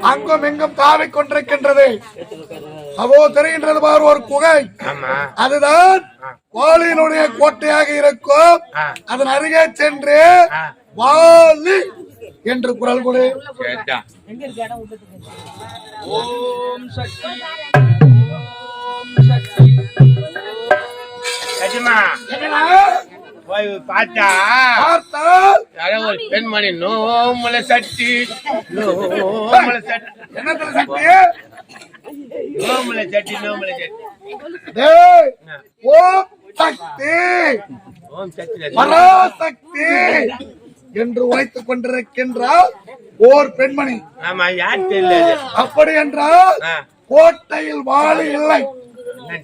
அங்கும் இங்கும் தாவிக் கொண்டிருக்கின்றது. அதோ தெரிகின்றது பார் ஒரு குகை. ஆமா. அதுதான் வாலியினுடைய கோட்டையாக இருக்கும். அதன் அருகே சென்று. வாலி என்று குரல் கொடு. ஓம் சக்தி. ஓம் சக்தி. கஜமா போய் பார்த்தா? ஒரு பெண்மணி நோமல சட்டி நோமல சட்டி. என்னத்துல சக்தி நோமல சட்டி நோமல சட்டி. டேய், ஓம் சக்தி. ஓம் சட்டி. பராசக்தி என்று உரைத்துக் கொண்டிருக்கின்றால் ஓர் பெண்மணி. ஆமா யார் தெரியல அப்படி என்றால். கோட்டையில் வாலி இல்லை.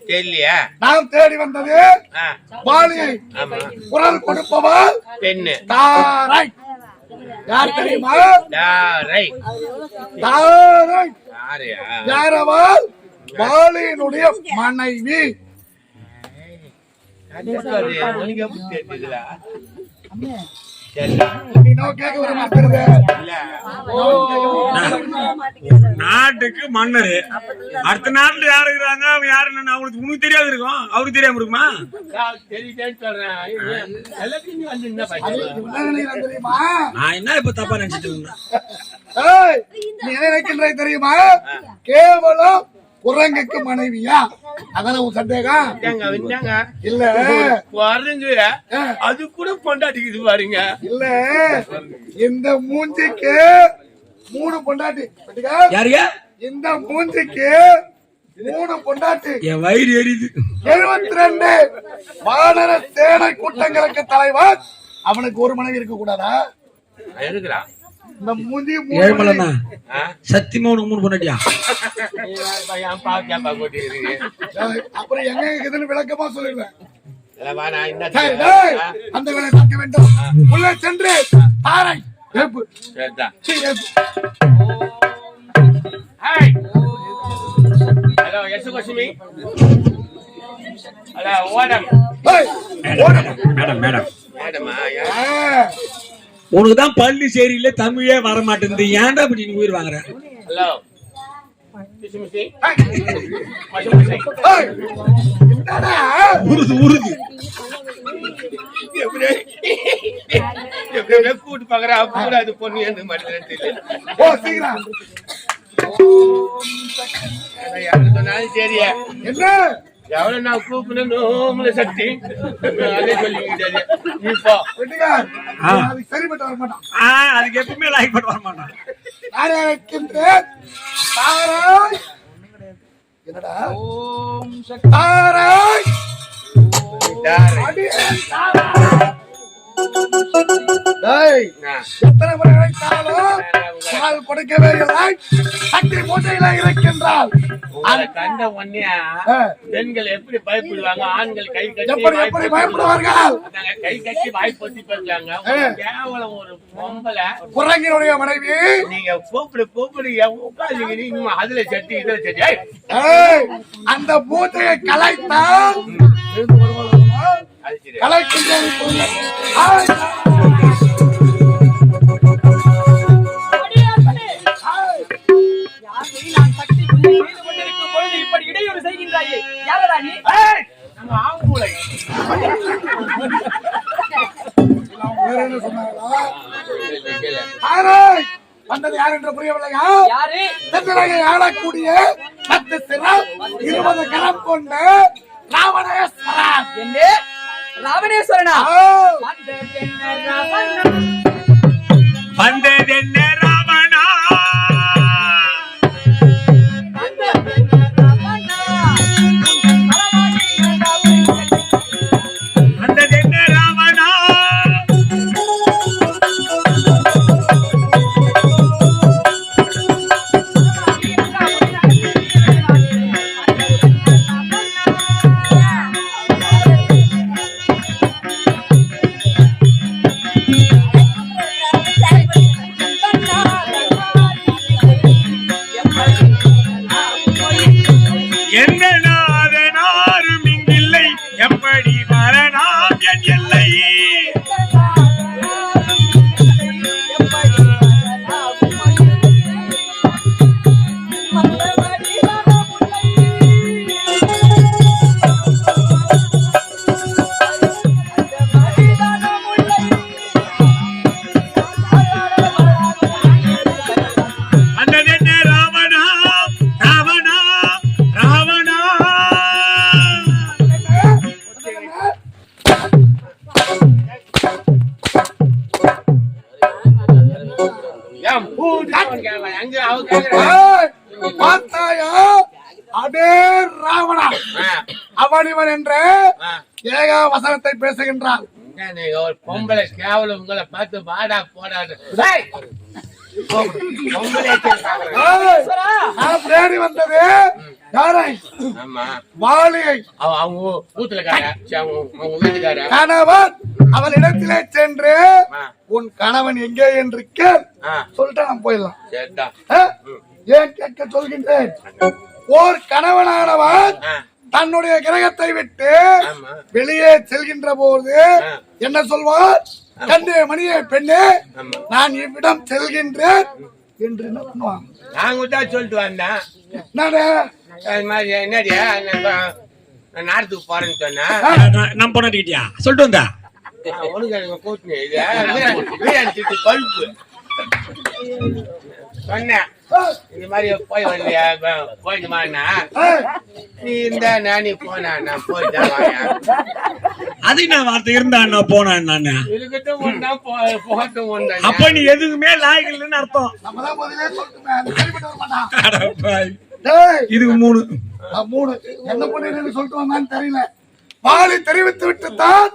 தெரியலையா நாம் தேடி வந்தது ஆமா. குரல் கொடுப்பவர் பெண்ணு. தாரை. யார் தெரியுமா? யாரை தாரை. யாரையா யாரவள் வாலியினுடைய மனைவி. தெரியுதுல நாட்டுக்கு மன்னர். அடுத்த நாட்டுல யாரு இருக்கிறாங்க? அவன் யாரு என்னன்னு அவங்களுக்கு உனக்கு தெரியாது இருக்கும். அவருக்கு தெரியாம இருக்குமா? தெரியுமா நான் என்ன இப்ப தப்பா நினைச்சிட்டு இருந்தேன்? என்ன தெரியுமா? கேவலம் குரங்குக்கு மனைவியா? அதான உன் சந்தேகம். இல்ல. குரங்கு அது கூட கொண்டாடிக்குது பாருங்க. இல்ல. இந்த மூஞ்சிக்கு மூணு பொண்டாட்டி? யாருங்க? இந்த மூஞ்சிக்கு மூணு பொண்டாட்டி. என் வயிறு எரியுது. எழுபத்தி ரெண்டு வானர சேனை கூட்டங்களுக்கு தலைவர் அவனுக்கு ஒரு மனைவி இருக்க கூடாதா இருக்கிறான் இந்த மூஞ்சி மூணு ஏழுமலண்ணா? சத்தியமா உனக்கு மூணு மனைவி. அப்புறம் எங்க இருக்குதுன்னு விளக்கமா சொல்லிடுவேன். அந்த வேலை பார்க்க வேண்டும். உள்ளே சென்று தாரை ஏப்பு சரிதான் சீ, ஏப்பு. ஹாய். ஹலோ கோசுமி ஹலோ ஓடம். ஏய், ஓடு. Madam madam மேடமா. ஆ, உனக்கு தான் பள்ளி சரியில்லை தமிழே வர மாட்டேங்குது ஏன்டா இப்படி நீ உயிர் வாங்குற? உருது உருது. கூட்டு பாக்குறா அப்ப கூட அது பொண்ணு என்று மட்டும் சொன்னாலும் சரியா. என்ன? எவ்வளவு நான் கூப்பிடணும் நோம்புல சக்தி அதே சொல்லிக்கிட்டாரு நீ போ. வெட்டிக்கார், ஆ. அதுக்கு சரிப்பட்டு வர மாட்டான். அதுக்கு எப்பவுமே பண்ண வர மாட்டான். நானே இருக்கின்றேன் தாராய். என்னடா? ஓம் சக்தி. எத்தனை முறை அழைத்தாலும் பால் கொடுக்கவே இல்லை. மூட்டையில கண்ட உடனே ஆ. பெண்கள் எப்படி பயப்படுவாங்க? ஆண்கள் கை கட்டி எப்படி எப்படி பயப்படுவார்கள்? கை கட்டி வாய் பொத்தி பேசுறாங்க ஆ. கேவலம் ஒரு பொம்பளை. குரங்கினுடைய மனைவி. நீங்க கூப்பிடு கூப்பிடு உட்காந்துங்க நீங்க அதுல சட்டி இதுல சட்டி. அந்த மூட்டையை கலைத்தால் ஆராய். வந்தது யார் என்று புரியவில்லையா? யாரு? தென்னிலங்கை ஆளக்கூடிய பத்து சிரம் இருபது கரம் கொண்ட ராவணேஸ்வரன் ராவணேஸ்வரனா ஆ. again, you பார்த்தாயா? அதே ராவணா. அவன் இவன் என்று. ஏகா வசனத்தை பேசுகின்றான். ஒரு பொம்பளை கேவலம் உங்களை பார்த்து வாடா போடாது! பொம்பளை வந்தது யாரை? வாலியை அவ- அவங்க வீட்டுக்கார கணவன் அவளிடத்திலே சென்று உன் கணவன் எங்கே என்று கேள். சொல்லிட்டு நான் போயிடலாம்? ஏன் கேட்க சொல்கின்றேன்? ஓர் கணவனானவன் தன்னுடைய கிரகத்தை விட்டு வெளியே செல்கின்ற போது. என்ன சொல்வார்? கண்ணே மணியே பெண்ணே. நான் இவ்விடம் செல்கின்றேன் என்று என்ன பண்ணுவான் நான் சொல்லிட்டு வந்தேன். அது மாதிரி என்னடியா நான் நான் நாடத்துக்கு போறேன்னு சொன்னேன் நம்ம பொண்ணாட்டிக்கிட்டியா சொல்லிட்டு வந்தா? உனக்கு எனக்கு கூட்டினு. இது திட்டு பழுப்பு. சொன்னேன். இந்த மாதிரி போய் வரலையா? போயிடுமாண்ணா நீ இருந்தா நானே போனா நான் போயிட்டேன் வாயா. அது நான் வார்த்தை? இருந்தா நான் போனேன் நானு இருக்கட்டும் போ- போகட்டும் ஒண்ணா அப்ப நீ எதுக்குமே லாயக்கு இல்லைன்னு அர்த்தம். இதுக்கு மூணு. நான் மூணு. என்ன பண்ணிடுன்னு சொல்லிட்டு வந்தான்னு தெரியல. வாளி தெரிவித்து விட்டு தான்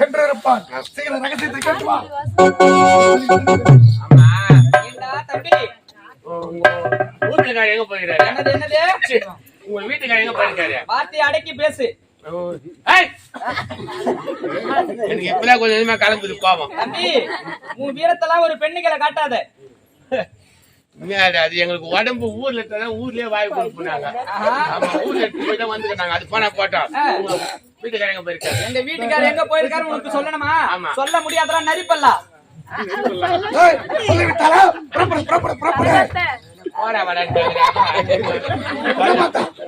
சென்று இருப்பான் சீக்கிரம் ரகசியத்தை கேட்டு வா. ஆமா. ஏண்டா தம்பி? உங்க வீட்டுக்காரர் எங்க போயிருக்காரு? என்னது உங்க வீட்டுக்காரர் எங்க போயிருக்காரு? வார்த்தையை அடக்கி பேசு. ஏய்! எனக்கு இப்பதான் கொஞ்சம் கலங்குது கோபம். தம்பி உன் வீரத்தெல்லாம் ஒரு பெண்ணுகளை காட்டாத. அது எங்களுக்கு உடம்பு ஊர்ல தான் ஊர்லயே வாய் கொடுப்புனாங்க ஆமா ஊர்ல எடுத்து போய் தான் வந்துருக்காங்க அது போனா போட்டோம். எங்க போயிருக்காரு எங்க வீட்டுக்காரர் எங்க போயிருக்காரு உனக்கு சொல்லணுமா? ஆமா. சொல்ல முடியாதடா நரிப்பல்லா. ஏய், சொல்லிவிட்டாரா புறப்படு புறப்படு புறப்படு. போடா வாடான்னு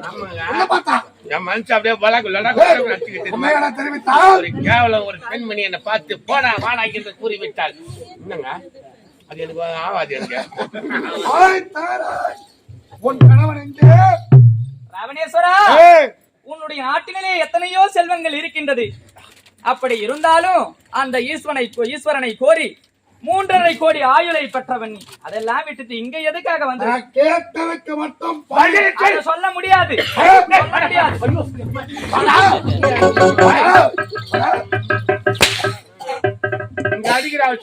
ஆமாங்க. என்ன பார்த்தா என் மனுஷன் அப்படியே பலாக்கு லடாக்கு நச்சுக்கிட்டு உண்மையான தெரிவித்தா ஒரு கேவலம் ஒரு பெண்மணி என்னை பார்த்து போடா வாடா என்று கூறிவிட்டாள். என்னங்க? அது எனக்கு ஆவாது எனக்கு. ஆய் தாராய். உன் கணவன் எங்கே? ராவணேஸ்வரா உன்னுடைய நாட்டிலே எத்தனையோ செல்வங்கள் இருக்கின்றது. அப்படி இருந்தாலும் அந்த ஈஸ்வரனை ஈஸ்வரனை கோரி மூன்றரை கோடி ஆயுளை பெற்றவன் அதெல்லாம் விட்டுட்டு இங்க எதுக்காக வந்து? கேட்டதுக்கு மட்டும் சொல்ல முடியாது. அடிக்கிற அவ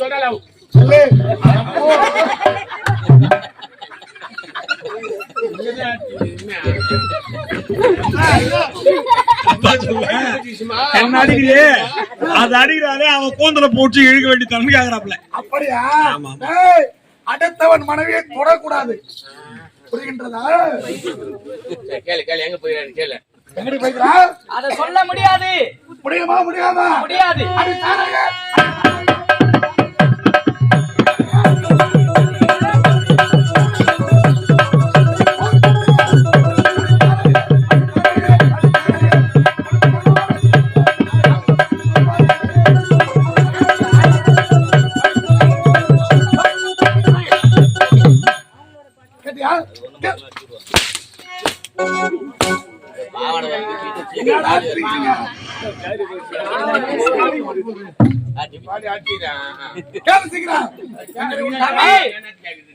அடிக்கிறியே அது அடிக்கிறாரே அவன் கூந்தல போட்டு இழுக்க வேண்டி தண்ணி கேக்குறாப்ல அப்படியா அடுத்தவன் மனைவியை தொடக்கூடாது. புரிகின்றதா? கேளு கேளு எங்க போயிடாரு கேளு. எங்கடி போய்க்கிறா அதை சொல்ல முடியாது. முடியுமா முடியாதா? முடியாது.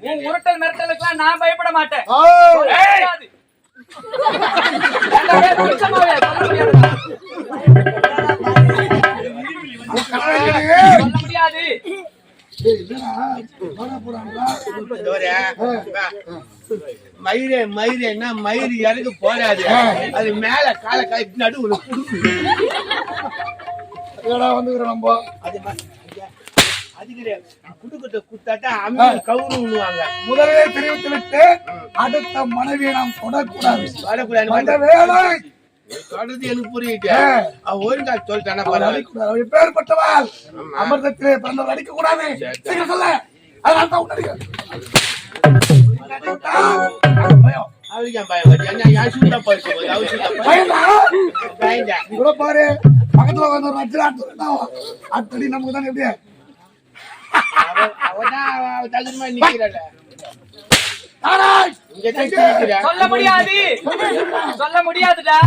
உன் உருட்டல் நான் பயப்பட மாட்டேன். முடியாது. மயிரே மயிரே என்ன மயிறு இறகு போடாது அது மேல காலை காய் நடுவுல வந்துக்கிறோம் நம்ம. அது ம- அதுக்கு குடுக்கத்தை குத்தாட்டா அம்மி கவுரு விழுவாங்க முதலே தெரிவித்து விட்டு அடுத்த மனைவியை நாம் தொடக்கூடாது. ஆமா. அமிர்தத்திலே பிறந்தவள் அடிக்க கூடாது சீக்கிரம் சொல்ல. அதனால தான் பறிச்சு பயந்தா? கூட பாரு. பக்கத்துல வந்து அத்தடி நமக்கு தானே எப்படியா சொல்ல முடியாது. சொல்ல முடியாதுடா.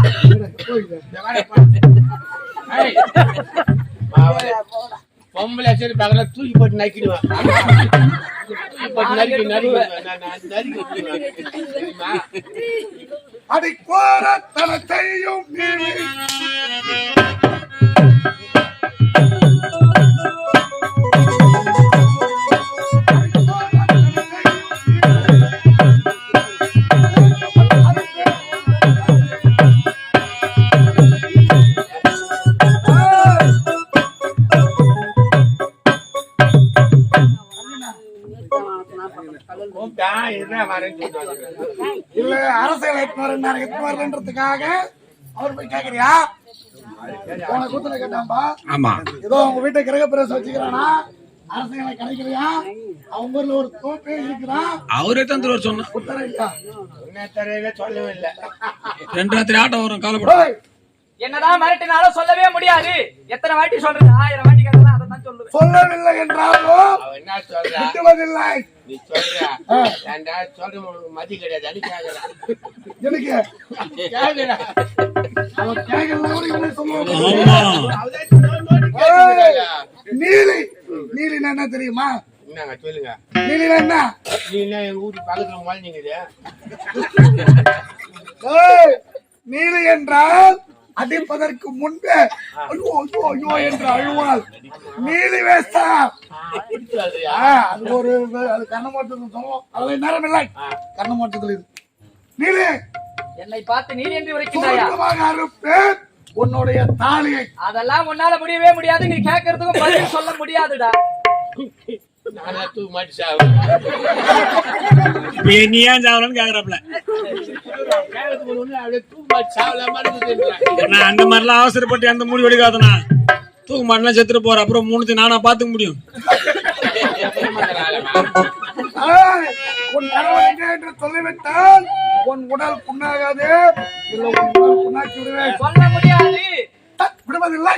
பொம்பளை சரி பக்கத்துல தூக்கி போட்டு நக்கிடுவான் கட்டி போட்டு நறுக்கி நறுக்கி கோரத்தனத்தையும் இல்ல அரசியல் எட்நூறு எட்நூறுன்றதுக்காக அவர் போய் கேக்குறியா? போன கூத்துல கேட்டாம்பா ஆமா. ஏதோ அவங்க வீட்டை கிரக பிரவேசம் வச்சுக்கிறானா? அரசியலை கிடைக்கலையா அவங்க ஊர்ல ஒரு தோப்பு இருக்குதான் அவரே தான் திருவர் சொன்னா உத்தரவு சொல்லவே இல்லை ரெண்டு ராத்திரி ஆட்டம் வரும் காலப்பட என்னதான் மிரட்டினாலும் சொல்லவே முடியாது. எத்தனை வாட்டி சொல்றது? ஆயிரம் வாட்டி சொல்லவில்லை என்றாலும் அவ என்ன சொல்றா? விட்டுவதில்லை. நீ சொல்ற? சொல்ற? மதி கிடையாது. எனக்கு. நீலி. நீலினா என்ன தெரியுமா? என்னங்க சொல்லுங்க. நீலினா என்ன? நீ என்ன எங்க வீட்டு பக்கத்துல வாழ்ந்தீங்க ஏய், நீலி என்றால் அடிப்பதற்கு முன்பே ஐயோ ஐயோ ஐயோ என்று அழுவாள். நீலி வாழ்றியா அது ஒரு அது கண்ணமோட்டத்தில் சொல்லுவோம் அதில் நேரம் இல்லை. கண்ணமோட்டத்தில் இது நீலி என்னை பார்த்து நீர் என்று உரைக்கின்றாயா சுருக்கமாக அறுப்பேன் உன்னுடைய தாலியை. அதெல்லாம் உன்னால முடியவே முடியாது. நீ கேட்கறதுக்கும் பதில் சொல்ல முடியாதுடா. இப்ப நீ ஏன் சாவலன்னு கேக்குறாப்ல அப்படியே தூக்கு மாட்டி நான் அந்த மாதிரிலாம் அவசரப்பட்டு எந்த முடிவு எடுக்காதண்ணா தூக்க மாட்டேன்னா செத்துட்டு போற. அப்புறம் மூணுத்தையும் நானா பாத்துக்க முடியும். ஏய், உன் கணவன் எங்கே என்று சொல்லிவிட்டால் உன் உடல் புண்ணாகாது இல்லை உன் உடல் புண்ணாக்கி விடுவேன் சொல்ல முடியாது. தட் விடுவதில்லை